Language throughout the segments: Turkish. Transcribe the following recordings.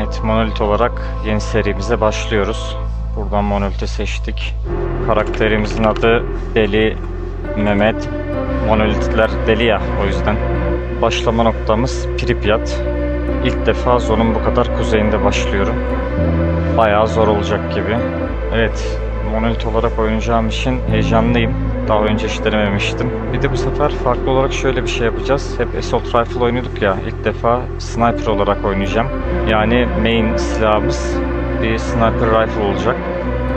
Evet, Monolith olarak yeni serimize başlıyoruz. Buradan Monolith'i seçtik. Karakterimizin adı Deli Mehmet. Monolithler deli ya, o yüzden. Başlama noktamız Pripyat. İlk defa zonun bu kadar kuzeyinde başlıyorum. Bayağı zor olacak gibi. Evet, Monolith olarak oynayacağım için heyecanlıyım. Daha önce hiç denememiştim. Bir de bu sefer farklı olarak şöyle bir şey yapacağız. Hep Assault Rifle oynuyorduk ya. İlk defa Sniper olarak oynayacağım. Yani main silahımız bir Sniper Rifle olacak.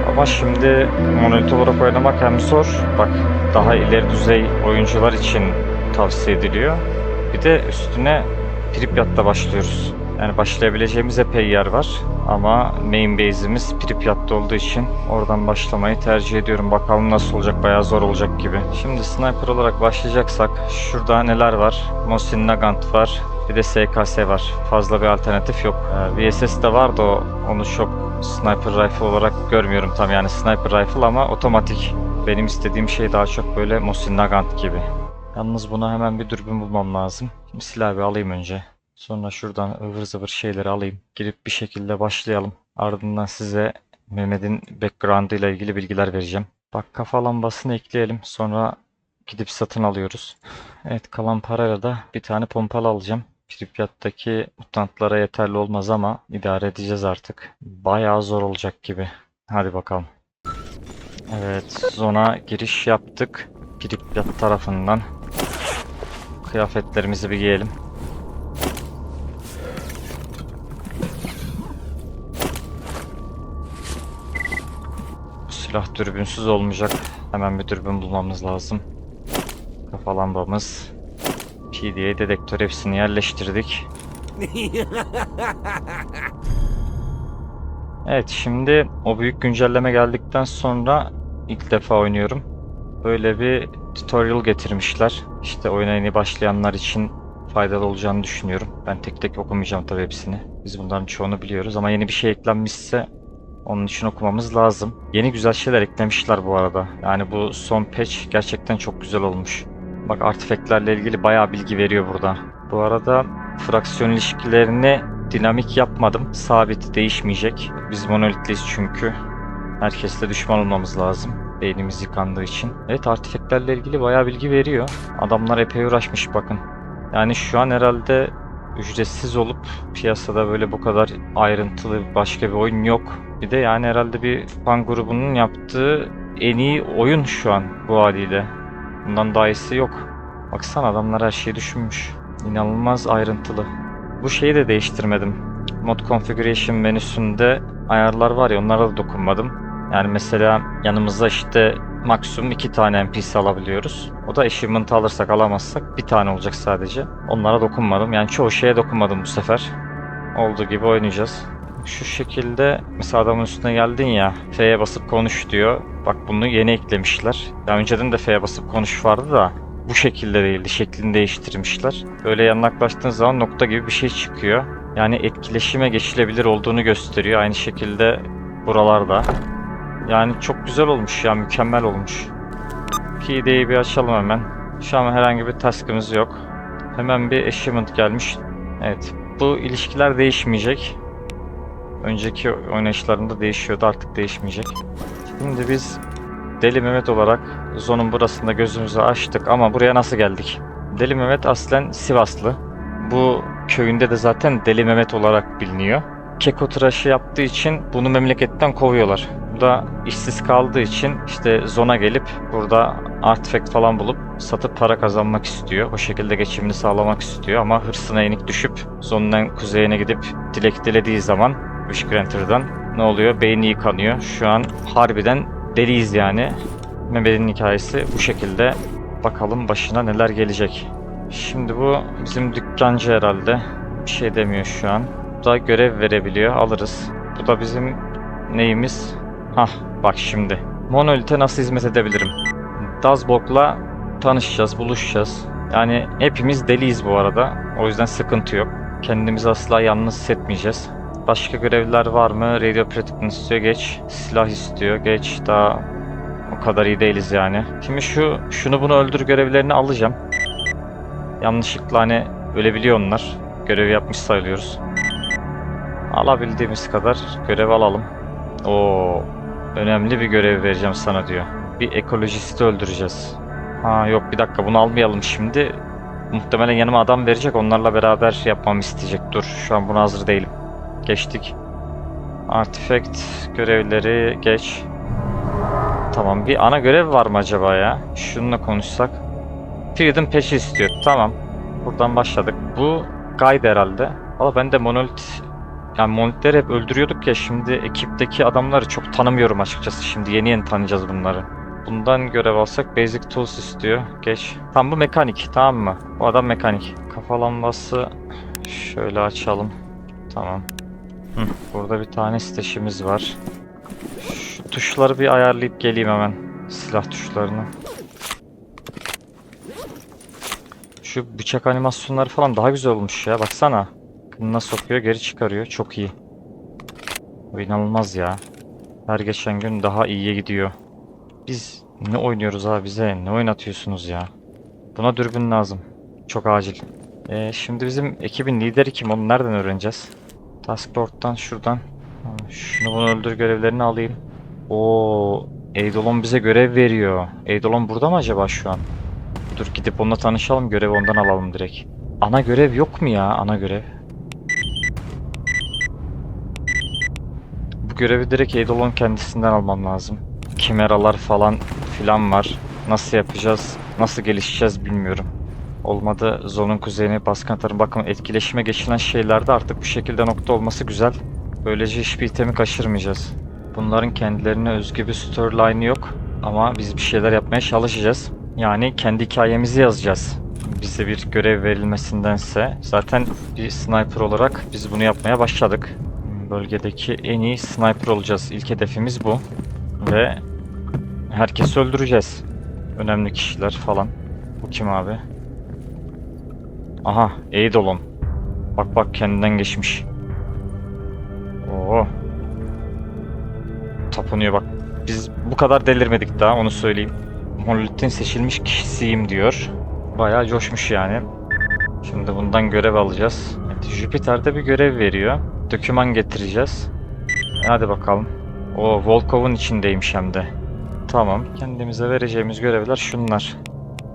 Ama şimdi Monolith olarak oynamak hem zor. Bak daha ileri düzey oyuncular için tavsiye ediliyor. Bir de üstüne Pripyat'ta başlıyoruz. Yani başlayabileceğimiz epey yer var. Ama main base'imiz Pripyat'ta olduğu için oradan başlamayı tercih ediyorum. Bakalım nasıl olacak, bayağı zor olacak gibi. Şimdi sniper olarak başlayacaksak şurada neler var? Mosin Nagant var. Bir de SKS var. Fazla bir alternatif yok. Ee, VSS de var da o- onu çok sniper rifle olarak görmüyorum tam yani sniper rifle ama otomatik. Benim istediğim şey daha çok böyle Mosin Nagant gibi. Yalnız buna hemen bir dürbün bulmam lazım. Şimdi silahı alayım önce. Sonra şuradan ıvır zıvır şeyleri alayım. Girip bir şekilde başlayalım. Ardından size Mehmet'in background ile ilgili bilgiler vereceğim. Bak kafa lambasını ekleyelim. Sonra gidip satın alıyoruz. Evet kalan parayla da bir tane pompalı alacağım. Pripyat'taki mutantlara yeterli olmaz ama idare edeceğiz artık. Bayağı zor olacak gibi. Hadi bakalım. Evet zona giriş yaptık. Pripyat tarafından. Kıyafetlerimizi bir giyelim. Silah dürbünsüz olmayacak. Hemen bir dürbün bulmamız lazım. Kafa lambamız. PDA dedektör hepsini yerleştirdik. Evet şimdi o büyük güncelleme geldikten sonra ilk defa oynuyorum. Böyle bir tutorial getirmişler. İşte oyuna yeni başlayanlar için faydalı olacağını düşünüyorum. Ben tek tek okumayacağım tabii hepsini. Biz bunların çoğunu biliyoruz ama yeni bir şey eklenmişse onun için okumamız lazım. Yeni güzel şeyler eklemişler bu arada. Yani bu son patch gerçekten çok güzel olmuş. Bak artifactlerle ilgili bayağı bilgi veriyor burada. Bu arada fraksiyon ilişkilerini dinamik yapmadım. Sabit değişmeyecek. Biz monolitliyiz çünkü. Herkesle düşman olmamız lazım. Beynimiz yıkandığı için. Evet artifactlerle ilgili bayağı bilgi veriyor. Adamlar epey uğraşmış bakın. Yani şu an herhalde ücretsiz olup piyasada böyle bu kadar ayrıntılı başka bir oyun yok. Bir de yani herhalde bir fan grubunun yaptığı en iyi oyun şu an bu haliyle. Bundan daha iyisi yok. Baksana adamlar her şeyi düşünmüş. İnanılmaz ayrıntılı. Bu şeyi de değiştirmedim. Mod Configuration menüsünde ayarlar var ya onlara da dokunmadım. Yani mesela yanımıza işte maksimum iki tane NPC alabiliyoruz. O da achievement alırsak alamazsak bir tane olacak sadece. Onlara dokunmadım. Yani çoğu şeye dokunmadım bu sefer. Olduğu gibi oynayacağız. Şu şekilde mesela adamın üstüne geldin ya F'ye basıp konuş diyor. Bak bunu yeni eklemişler. Ya önceden de F'ye basıp konuş vardı da bu şekilde değildi. Şeklini değiştirmişler. Böyle yaklaştığın zaman nokta gibi bir şey çıkıyor. Yani etkileşime geçilebilir olduğunu gösteriyor. Aynı şekilde buralarda. Yani çok güzel olmuş ya. Mükemmel olmuş. PD'yi bir açalım hemen. Şu an herhangi bir task'ımız yok. Hemen bir achievement gelmiş. Evet. Bu ilişkiler değişmeyecek. Önceki oynayışlarında değişiyordu artık değişmeyecek. Şimdi biz Deli Mehmet olarak zonun burasında gözümüzü açtık ama buraya nasıl geldik? Deli Mehmet aslen Sivaslı. Bu köyünde de zaten Deli Mehmet olarak biliniyor. Keko tıraşı yaptığı için bunu memleketten kovuyorlar. Bu da işsiz kaldığı için işte zona gelip burada artifact falan bulup satıp para kazanmak istiyor. O şekilde geçimini sağlamak istiyor ama hırsına yenik düşüp zonun en kuzeyine gidip dilek dilediği zaman Wishgranter'dan ne oluyor? Beyni yıkanıyor. Şu an harbiden deliyiz yani. Mehmet'in hikayesi bu şekilde. Bakalım başına neler gelecek. Şimdi bu bizim dükkancı herhalde. Bir şey demiyor şu an. Bu da görev verebiliyor. Alırız. Bu da bizim neyimiz? Hah bak şimdi. Monolith'e nasıl hizmet edebilirim? Dazbog'la tanışacağız, buluşacağız. Yani hepimiz deliyiz bu arada. O yüzden sıkıntı yok. Kendimizi asla yalnız hissetmeyeceğiz. Başka görevler var mı? Radio Protect'ın istiyor geç. Silah istiyor geç. Daha o kadar iyi değiliz yani. Şimdi şu şunu bunu öldür görevlerini alacağım. Yanlışlıkla hani ölebiliyor onlar. Görev yapmış sayılıyoruz. Alabildiğimiz kadar görev alalım. Oo, önemli bir görev vereceğim sana diyor. Bir ekolojisti öldüreceğiz. Ha yok bir dakika bunu almayalım şimdi. Muhtemelen yanıma adam verecek. Onlarla beraber yapmamı isteyecek. Dur şu an buna hazır değilim. Geçtik. Artifact görevleri geç. Tamam bir ana görev var mı acaba ya? Şununla konuşsak. Freedom peşi istiyor. Tamam. Buradan başladık. Bu guide herhalde. Valla ben de Monolith yani Monolith'leri hep öldürüyorduk ya şimdi ekipteki adamları çok tanımıyorum açıkçası. Şimdi yeni yeni tanıyacağız bunları. Bundan görev alsak Basic Tools istiyor. Geç. Tam bu mekanik tamam mı? Bu adam mekanik. Kafa lambası şöyle açalım. Tamam. Hı, burada bir tane siteşimiz var. Şu tuşları bir ayarlayıp geleyim hemen. Silah tuşlarını. Şu bıçak animasyonları falan daha güzel olmuş ya. Baksana. Kınına sokuyor, geri çıkarıyor. Çok iyi. Bu inanılmaz ya. Her geçen gün daha iyiye gidiyor. Biz ne oynuyoruz abi bize? Ne oynatıyorsunuz ya? Buna dürbün lazım. Çok acil. Ee, şimdi bizim ekibin lideri kim? Onu nereden öğreneceğiz? Taskboard'dan şuradan. Şunu bunu öldür görevlerini alayım. Oo, Eidolon bize görev veriyor. Eidolon burada mı acaba şu an? Dur gidip onunla tanışalım. Görevi ondan alalım direkt. Ana görev yok mu ya? Ana görev. Bu görevi direkt Eidolon kendisinden almam lazım. Kimeralar falan filan var. Nasıl yapacağız? Nasıl gelişeceğiz bilmiyorum. Olmadı zonun kuzeyine baskın atarım. Bakın etkileşime geçilen şeylerde artık bu şekilde nokta olması güzel. Böylece hiçbir itemi kaçırmayacağız. Bunların kendilerine özgü bir storyline yok. Ama biz bir şeyler yapmaya çalışacağız. Yani kendi hikayemizi yazacağız. Bize bir görev verilmesindense. Zaten bir sniper olarak biz bunu yapmaya başladık. Bölgedeki en iyi sniper olacağız. İlk hedefimiz bu. Ve herkesi öldüreceğiz. Önemli kişiler falan. Bu kim abi? Aha, Eidolon. Bak bak kendinden geçmiş. Oo. Tapınıyor bak. Biz bu kadar delirmedik daha onu söyleyeyim. Monolith'in seçilmiş kişisiyim diyor. Bayağı coşmuş yani. Şimdi bundan görev alacağız. Evet, Jüpiter'de bir görev veriyor. Döküman getireceğiz. Hadi bakalım. O Volkov'un içindeymiş hem de. Tamam. Kendimize vereceğimiz görevler şunlar.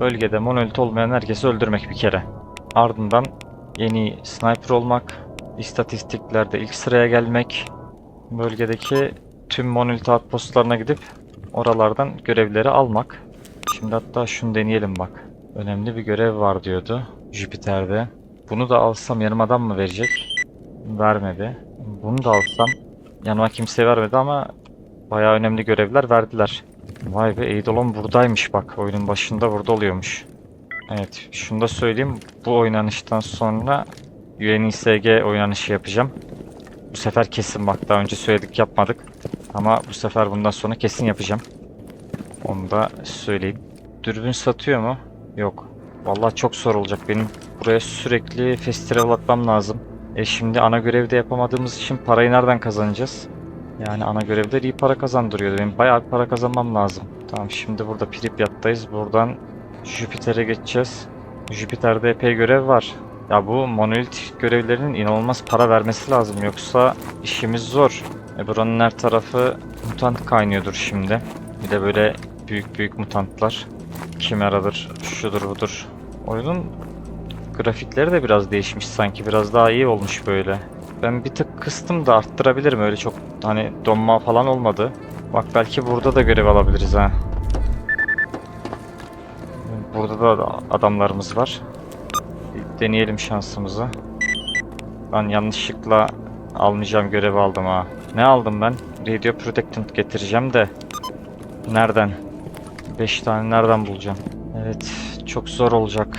Bölgede monolith olmayan herkesi öldürmek bir kere. Ardından yeni sniper olmak, istatistiklerde ilk sıraya gelmek, bölgedeki tüm monolith outpostlarına gidip oralardan görevleri almak. Şimdi hatta şunu deneyelim bak. Önemli bir görev var diyordu Jüpiter'de. Bunu da alsam yanıma adam mı verecek? Vermedi. Bunu da alsam yanıma kimse vermedi ama bayağı önemli görevler verdiler. Vay be Eidolon buradaymış bak. Oyunun başında burada oluyormuş. Evet, şunu da söyleyeyim. Bu oynanıştan sonra UNISG oynanışı yapacağım. Bu sefer kesin bak daha önce söyledik yapmadık. Ama bu sefer bundan sonra kesin yapacağım. Onu da söyleyeyim. Dürbün satıyor mu? Yok. Vallahi çok zor olacak benim. Buraya sürekli festival atmam lazım. E şimdi ana görevde yapamadığımız için parayı nereden kazanacağız? Yani ana görevler iyi para kazandırıyor. Benim bayağı bir para kazanmam lazım. Tamam şimdi burada Pripyat'tayız. Buradan Jüpiter'e geçeceğiz. Jüpiter'de epey görev var. Ya bu monolith görevlerinin inanılmaz para vermesi lazım. Yoksa işimiz zor. E buranın her tarafı mutant kaynıyordur şimdi. Bir de böyle büyük büyük mutantlar. Kimeradır, şudur budur. Oyunun grafikleri de biraz değişmiş sanki. Biraz daha iyi olmuş böyle. Ben bir tık kıstım da arttırabilirim. Öyle çok hani donma falan olmadı. Bak belki burada da görev alabiliriz ha. Burada da adamlarımız var. Bir deneyelim şansımızı. Ben yanlışlıkla almayacağım görevi aldım ha. Ne aldım ben? Radio Protectant getireceğim de. Nereden? 5 tane nereden bulacağım? Evet, çok zor olacak.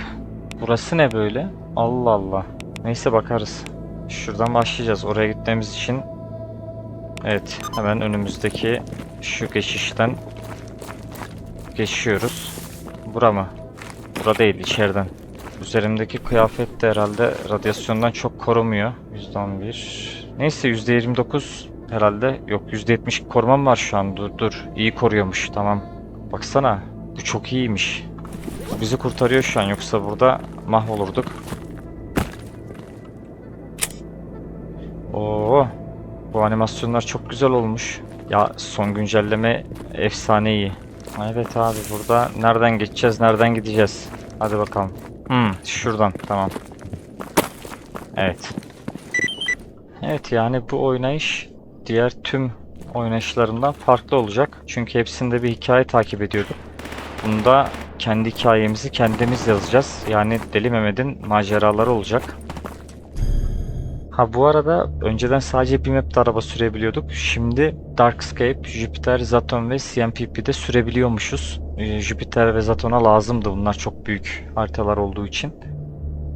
Burası ne böyle? Allah Allah. Neyse bakarız. Şuradan başlayacağız. Oraya gitmemiz için Evet, hemen önümüzdeki şu geçişten geçiyoruz. Bura mı? Bura değil, içeriden. Üzerimdeki kıyafet de herhalde radyasyondan çok korumuyor. %11. Neyse %29 herhalde. Yok %70 korumam var şu an. Dur dur. İyi koruyormuş. Tamam. Baksana. Bu çok iyiymiş. Bizi kurtarıyor şu an. Yoksa burada mahvolurduk. Oo, bu animasyonlar çok güzel olmuş. Ya son güncelleme efsane iyi. Evet abi burada nereden geçeceğiz, nereden gideceğiz? Hadi bakalım. Hmm, şuradan tamam. Evet. Evet yani bu oynayış diğer tüm oynayışlarından farklı olacak. Çünkü hepsinde bir hikaye takip ediyorduk. Bunda kendi hikayemizi kendimiz yazacağız. Yani Deli Mehmet'in maceraları olacak. Ha bu arada önceden sadece bir map'te araba sürebiliyorduk. Şimdi Darkscape, Jupiter, Zaton ve CMPP'de sürebiliyormuşuz. Ee, Jupiter ve Zaton'a lazımdı bunlar çok büyük haritalar olduğu için.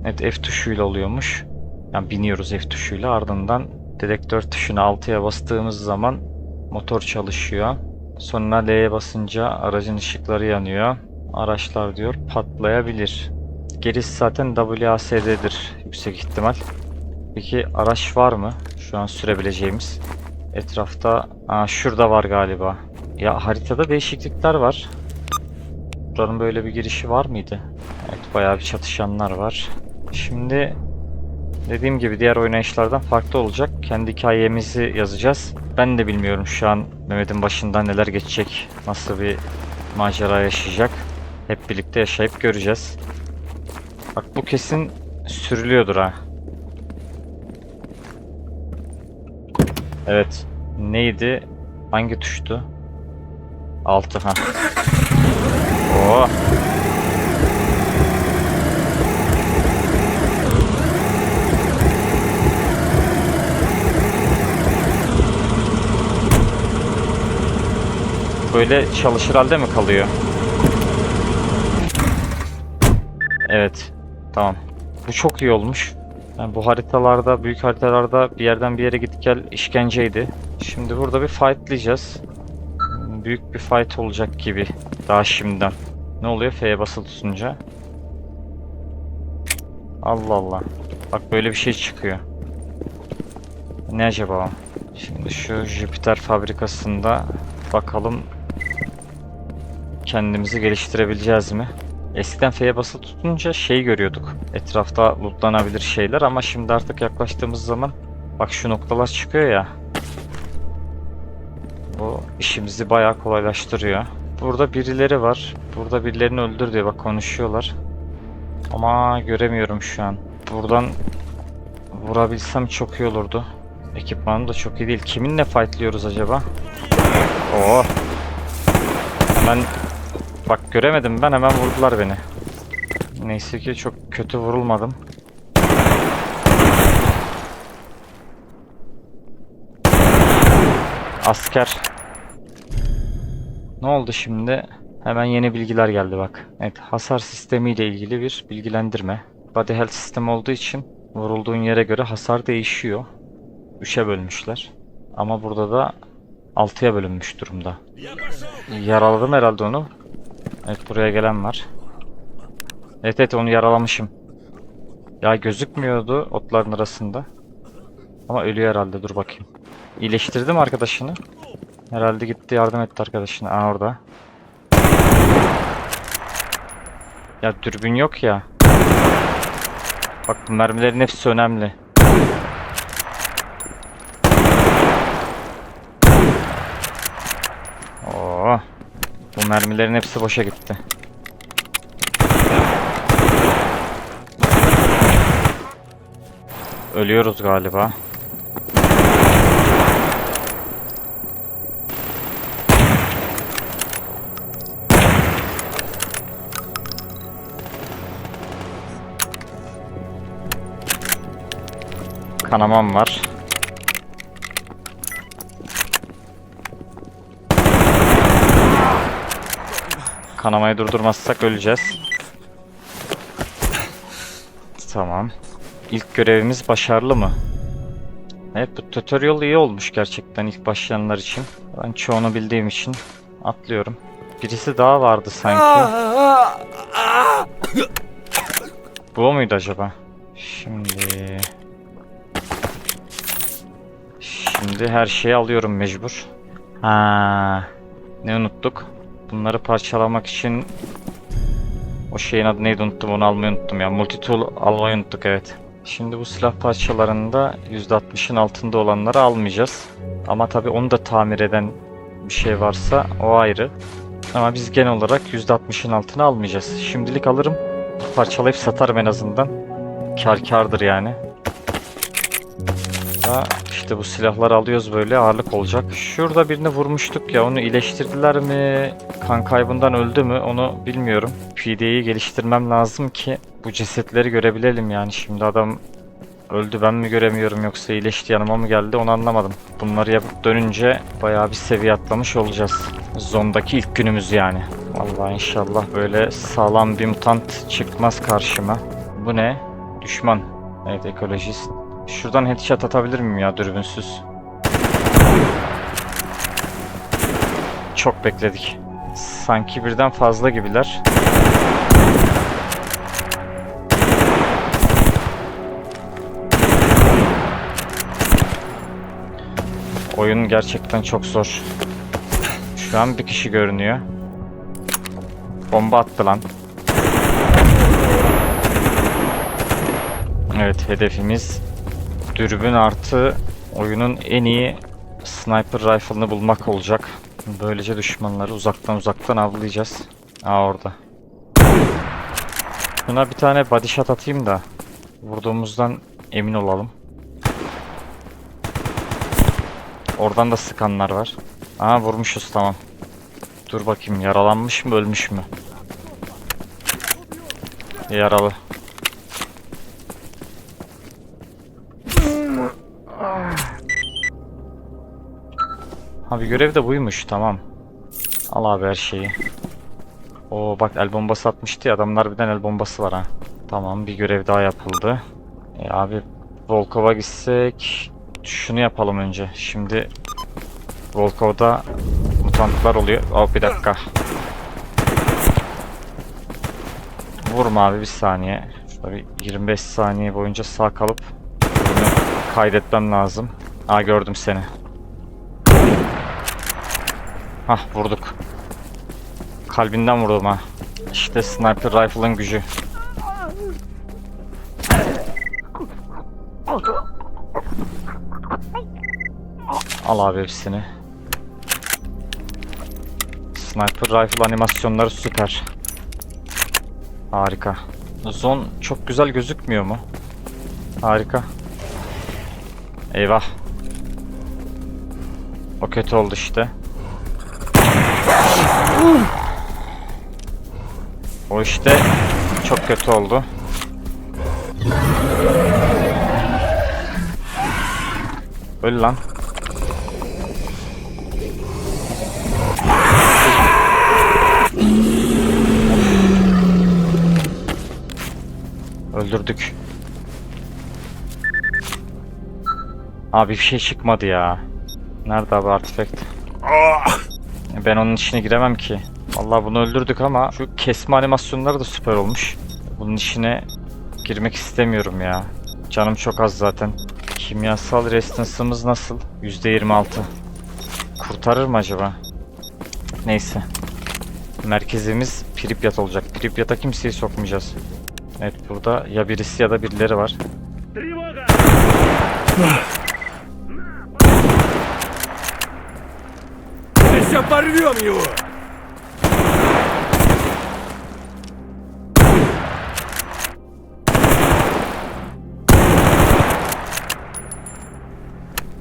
Evet F tuşuyla oluyormuş. Yani biniyoruz F tuşuyla ardından dedektör tuşuna 6'ya bastığımız zaman motor çalışıyor. Sonra L'ye basınca aracın ışıkları yanıyor. Araçlar diyor patlayabilir. Gerisi zaten WASD'dir yüksek ihtimal. Peki araç var mı? Şu an sürebileceğimiz. Etrafta... Aa, şurada var galiba. Ya haritada değişiklikler var. Buranın böyle bir girişi var mıydı? Evet bayağı bir çatışanlar var. Şimdi dediğim gibi diğer oynayışlardan farklı olacak. Kendi hikayemizi yazacağız. Ben de bilmiyorum şu an Mehmet'in başından neler geçecek. Nasıl bir macera yaşayacak. Hep birlikte yaşayıp göreceğiz. Bak bu kesin sürülüyordur ha. Evet. Neydi? Hangi tuştu? 6 ha. Oo. Böyle çalışır halde mi kalıyor? Evet. Tamam. Bu çok iyi olmuş. Yani bu haritalarda, büyük haritalarda bir yerden bir yere git gel işkenceydi. Şimdi burada bir fightlayacağız. Büyük bir fight olacak gibi daha şimdiden. Ne oluyor F'ye basılı tutunca? Allah Allah. Bak böyle bir şey çıkıyor. Ne acaba? Şimdi şu Jüpiter fabrikasında bakalım kendimizi geliştirebileceğiz mi? Eskiden F'ye basılı tutunca şey görüyorduk. Etrafta lootlanabilir şeyler ama şimdi artık yaklaştığımız zaman bak şu noktalar çıkıyor ya. Bu işimizi bayağı kolaylaştırıyor. Burada birileri var. Burada birilerini öldür diye bak konuşuyorlar. Ama göremiyorum şu an. Buradan vurabilsem çok iyi olurdu. Ekipmanım da çok iyi değil. Kiminle fightlıyoruz acaba? Oo. Hemen Bak göremedim ben hemen vurdular beni. Neyse ki çok kötü vurulmadım. Asker. Ne oldu şimdi? Hemen yeni bilgiler geldi bak. Evet hasar sistemi ile ilgili bir bilgilendirme. Body health sistemi olduğu için vurulduğun yere göre hasar değişiyor. 3'e bölmüşler. Ama burada da 6'ya bölünmüş durumda. Yaraladım herhalde onu. Evet buraya gelen var. Evet evet onu yaralamışım. Ya gözükmüyordu otların arasında. Ama ölüyor herhalde dur bakayım. İyileştirdim arkadaşını. Herhalde gitti yardım etti arkadaşına. Aa orada. Ya dürbün yok ya. Bak mermilerin hepsi önemli. Oo. Mermilerin hepsi boşa gitti. Ölüyoruz galiba. Kanamam var. Kanamayı durdurmazsak öleceğiz. Tamam. İlk görevimiz başarılı mı? Evet bu tutorial iyi olmuş gerçekten ilk başlayanlar için. Ben çoğunu bildiğim için atlıyorum. Birisi daha vardı sanki. Bu muydu acaba? Şimdi... Şimdi her şeyi alıyorum mecbur. Ha, ne unuttuk? Bunları parçalamak için o şeyin adı neydi unuttum onu almayı unuttum ya. Multitool almayı unuttuk evet. Şimdi bu silah parçalarında %60'ın altında olanları almayacağız. Ama tabii onu da tamir eden bir şey varsa o ayrı. Ama biz genel olarak %60'ın altına almayacağız. Şimdilik alırım. Parçalayıp satarım en azından. Kar kardır yani. Ha, işte bu silahları alıyoruz böyle ağırlık olacak. Şurada birini vurmuştuk ya onu iyileştirdiler mi? Kan kaybından öldü mü onu bilmiyorum. PD'yi geliştirmem lazım ki bu cesetleri görebilelim yani. Şimdi adam öldü ben mi göremiyorum yoksa iyileşti yanıma mı geldi onu anlamadım. Bunları yapıp dönünce bayağı bir seviye atlamış olacağız. Zondaki ilk günümüz yani. Vallahi inşallah böyle sağlam bir mutant çıkmaz karşıma. Bu ne? Düşman. Evet ekolojist. Şuradan headshot atabilir miyim ya dürbünsüz? Çok bekledik. Sanki birden fazla gibiler. Oyun gerçekten çok zor. Şu an bir kişi görünüyor. Bomba attı lan. Evet hedefimiz dürbün artı oyunun en iyi sniper rifle'ını bulmak olacak. Böylece düşmanları uzaktan uzaktan avlayacağız. Aa orada. Buna bir tane body shot atayım da vurduğumuzdan emin olalım. Oradan da sıkanlar var. Aa vurmuşuz tamam. Dur bakayım yaralanmış mı ölmüş mü? Yaralı. Ha bir görev de buymuş tamam. Al abi her şeyi. Oo bak el bombası atmıştı ya adamlar birden el bombası var ha. Tamam bir görev daha yapıldı. E abi Volkov'a gitsek şunu yapalım önce. Şimdi Volkov'da mutantlar oluyor. Oh bir dakika. Vurma abi bir saniye. Şurada bir 25 saniye boyunca sağ kalıp kaydetmem lazım. Aa gördüm seni. Hah vurduk. Kalbinden vurdum ha. İşte sniper rifle'ın gücü. Al abi hepsini. Sniper rifle animasyonları süper. Harika. Zon çok güzel gözükmüyor mu? Harika. Eyvah. O kötü oldu işte. O işte çok kötü oldu. Öl lan. Öldürdük. Abi bir şey çıkmadı ya. Nerede abi artifact? Ben onun içine giremem ki. Vallahi bunu öldürdük ama şu kesme animasyonları da süper olmuş. Bunun içine girmek istemiyorum ya. Canım çok az zaten. Kimyasal restance'ımız nasıl? %26. Kurtarır mı acaba? Neyse. Merkezimiz Pripyat olacak. Pripyat'a kimseyi sokmayacağız. Evet burada ya birisi ya da birileri var. Сейчас порвем его!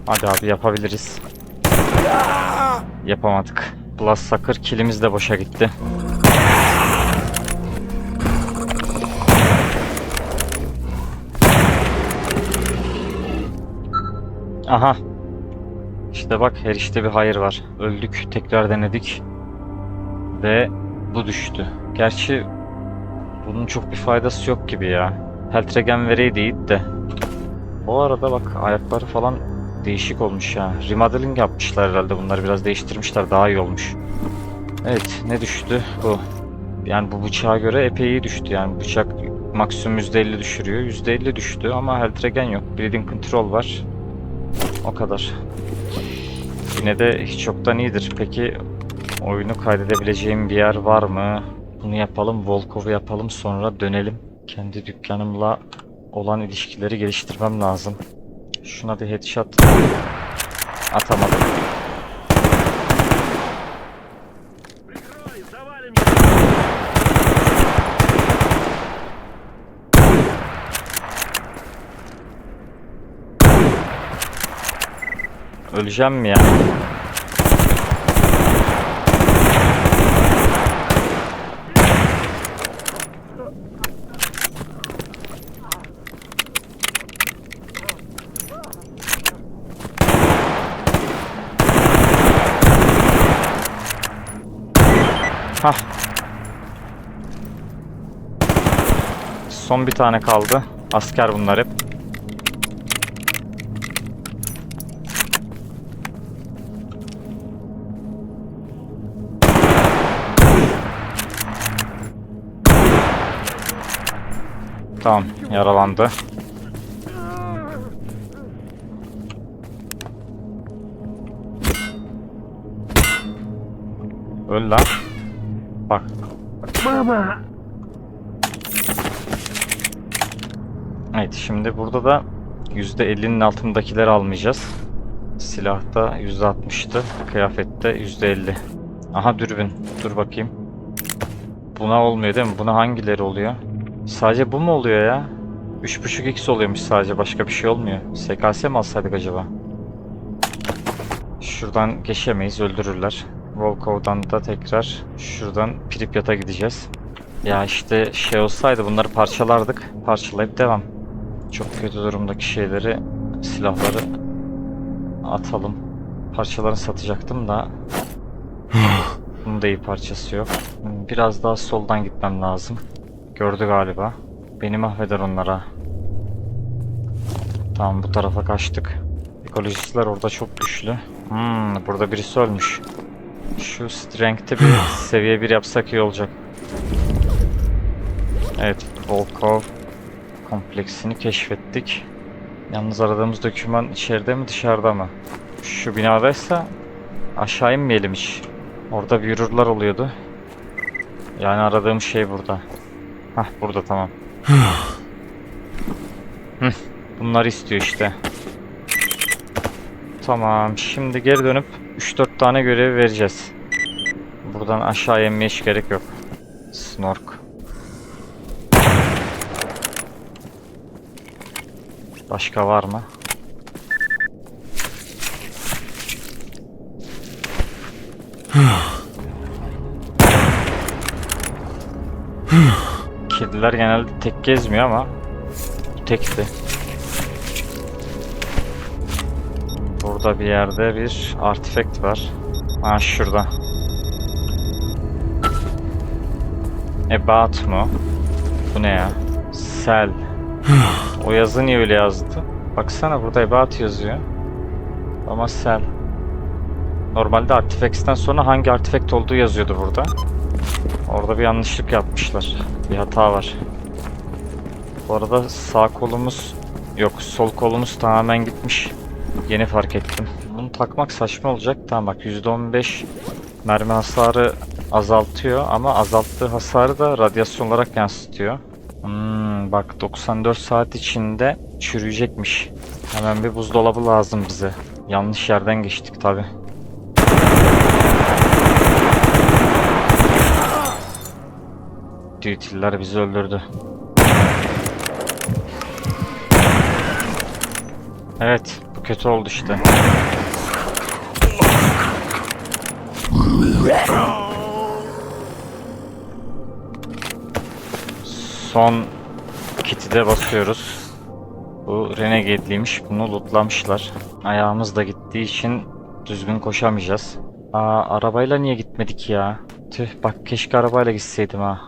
Hadi abi yapabiliriz. Yapamadık. Bloodsucker killimiz de boşa gitti. Aha. işte bak her işte bir hayır var. Öldük, tekrar denedik. Ve bu düştü. Gerçi bunun çok bir faydası yok gibi ya. Health regen vereydi iyiydi de. Bu arada bak ayakları falan değişik olmuş ya. Remodeling yapmışlar herhalde bunları biraz değiştirmişler daha iyi olmuş. Evet ne düştü bu. Yani bu bıçağa göre epey iyi düştü yani bıçak maksimum %50 düşürüyor. %50 düştü ama health regen yok. Bleeding control var. O kadar. Yine de hiç yoktan iyidir. Peki oyunu kaydedebileceğim bir yer var mı? Bunu yapalım. Volkov'u yapalım sonra dönelim. Kendi dükkanımla olan ilişkileri geliştirmem lazım. Şuna bir headshot atamadım. Öleceğim mi ya? Hah. Son bir tane kaldı. Asker bunlar hep. Tamam yaralandı. Öl lan. Bak. Baba. Evet şimdi burada da %50'nin altındakileri almayacağız. Silahta %60'tı. Kıyafette %50. Aha dürbün. Dur bakayım. Buna olmuyor değil mi? Buna hangileri oluyor? Sadece bu mu oluyor ya? 3.5x oluyormuş sadece. Başka bir şey olmuyor. SKS mi alsaydık acaba? Şuradan geçemeyiz. Öldürürler. Volkov'dan da tekrar şuradan Pripyat'a gideceğiz. Ya işte şey olsaydı bunları parçalardık. Parçalayıp devam. Çok kötü durumdaki şeyleri, silahları atalım. Parçalarını satacaktım da bunun da iyi parçası yok. Biraz daha soldan gitmem lazım. Gördü galiba. Beni mahveder onlara. Tamam bu tarafa kaçtık. Ekolojistler orada çok güçlü. Hmm, burada birisi ölmüş. Şu strength'i bir seviye 1 yapsak iyi olacak. Evet, Volkov kompleksini keşfettik. Yalnız aradığımız doküman içeride mi dışarıda mı? Şu binadaysa aşağı inmeyelim hiç. Orada yürürler oluyordu. Yani aradığım şey burada. Hah burada tamam. Bunlar istiyor işte. Tamam şimdi geri dönüp 3-4 tane görev vereceğiz. Buradan aşağı inmeye hiç gerek yok. Snork. Başka var mı? Kediler genelde tek gezmiyor ama tekti. Burada bir yerde bir artifact var. Ha şurada. About mu? Bu ne ya? Sel. O yazı niye öyle yazdı? Baksana burada About yazıyor. Ama Sel. Normalde Artifacts'ten sonra hangi artifact olduğu yazıyordu burada. Orada bir yanlışlık yapmışlar. Bir hata var. Bu arada sağ kolumuz yok sol kolumuz tamamen gitmiş. Yeni fark ettim. Bunu takmak saçma olacak. Tamam bak %15 mermi hasarı azaltıyor ama azalttığı hasarı da radyasyon olarak yansıtıyor. Hmm, bak 94 saat içinde çürüyecekmiş. Hemen bir buzdolabı lazım bize. Yanlış yerden geçtik tabi. Duty'ler bizi öldürdü. Evet, bu kötü oldu işte. Son kiti de basıyoruz. Bu Renegade'liymiş. Bunu lootlamışlar. Ayağımız da gittiği için düzgün koşamayacağız. Aa, arabayla niye gitmedik ya? Tüh bak keşke arabayla gitseydim ha.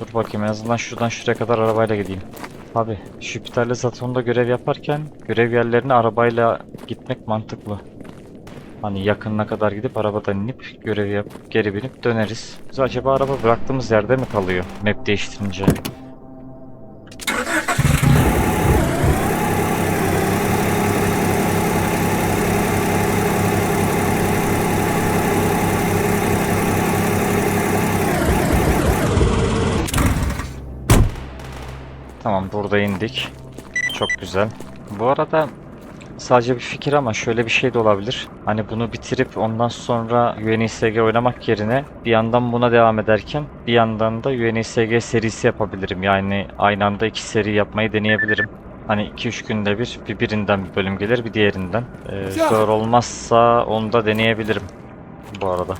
Dur bakayım en azından şuradan şuraya kadar arabayla gideyim. Abi Jüpiter'le Satürn'da görev yaparken görev yerlerine arabayla gitmek mantıklı. Hani yakınına kadar gidip arabadan inip görevi yapıp geri binip döneriz. Biz acaba araba bıraktığımız yerde mi kalıyor map değiştirince? Tamam burada indik. Çok güzel. Bu arada sadece bir fikir ama şöyle bir şey de olabilir. Hani bunu bitirip ondan sonra UNISG oynamak yerine bir yandan buna devam ederken bir yandan da UNISG serisi yapabilirim. Yani aynı anda iki seri yapmayı deneyebilirim. Hani 2-3 günde bir, bir birinden bir bölüm gelir bir diğerinden. Ee, zor olmazsa onu da deneyebilirim bu arada.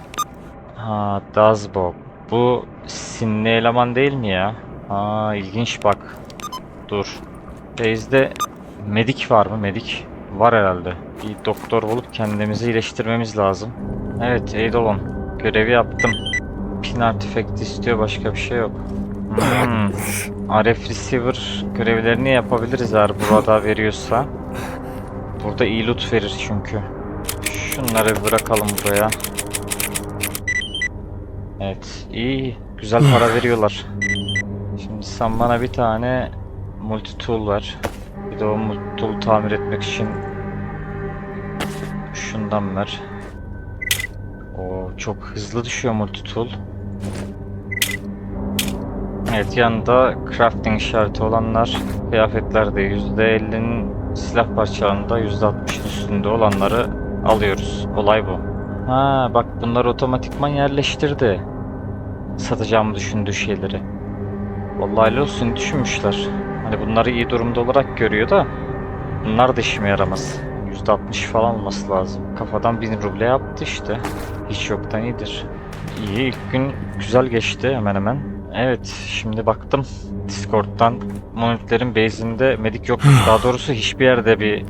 Ha, Dazbog. Bu sinli eleman değil mi ya? Ha, ilginç bak. Dur. Base'de medik var mı? Medik var herhalde. Bir doktor bulup kendimizi iyileştirmemiz lazım. Evet, Eidolon. Görevi yaptım. Pin artifacti istiyor, başka bir şey yok. Hmm. RF receiver görevlerini yapabiliriz eğer burada veriyorsa. Burada iyi loot verir çünkü. Şunları bırakalım buraya. Evet, iyi. Güzel para veriyorlar. Şimdi sen bana bir tane multi tool ver. Bir de o multi tool tamir etmek için şundan ver. O çok hızlı düşüyor multi tool. Evet yanında crafting işareti olanlar kıyafetlerde %50'nin silah parçalarında %60'ın üstünde olanları alıyoruz. Olay bu. Ha bak bunlar otomatikman yerleştirdi. Satacağımı düşündüğü şeyleri. Vallahi olsun düşünmüşler. Hani bunları iyi durumda olarak görüyor da bunlar da işime yaramaz. %60 falan olması lazım. Kafadan 1000 ruble yaptı işte. Hiç yoktan iyidir. İyi ilk gün güzel geçti hemen hemen. Evet şimdi baktım Discord'dan monitörlerin base'inde medik yokmuş. Daha doğrusu hiçbir yerde bir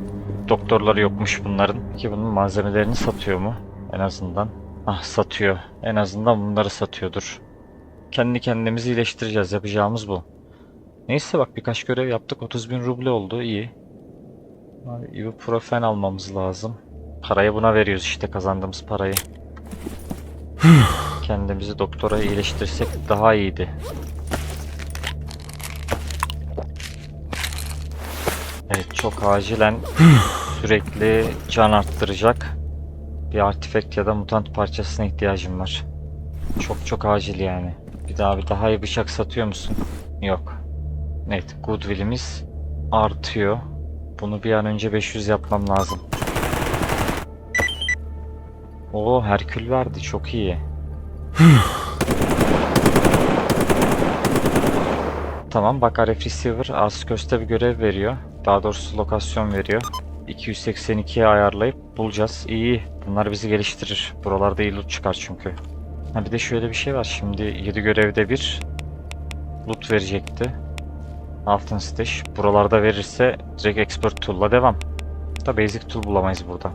doktorları yokmuş bunların. Ki bunun malzemelerini satıyor mu? En azından. Ah satıyor. En azından bunları satıyordur. Kendi kendimizi iyileştireceğiz. Yapacağımız bu. Neyse bak birkaç görev yaptık. 30 bin ruble oldu. iyi. İbuprofen almamız lazım. Parayı buna veriyoruz işte kazandığımız parayı. Kendimizi doktora iyileştirsek daha iyiydi. Evet çok acilen sürekli can arttıracak bir artifact ya da mutant parçasına ihtiyacım var. Çok çok acil yani. Bir daha bir daha iyi bıçak satıyor musun? Yok. Evet, goodwill'imiz artıyor. Bunu bir an önce 500 yapmam lazım. Oo, Herkül verdi. Çok iyi. Tamam, bak RF Receiver Arskös'te bir görev veriyor. Daha doğrusu lokasyon veriyor. 282'ye ayarlayıp bulacağız. İyi, bunlar bizi geliştirir. Buralarda iyi loot çıkar çünkü. Ha bir de şöyle bir şey var. Şimdi 7 görevde bir loot verecekti. Altın stash. Buralarda verirse direkt expert tool'la devam. Da basic tool bulamayız burada.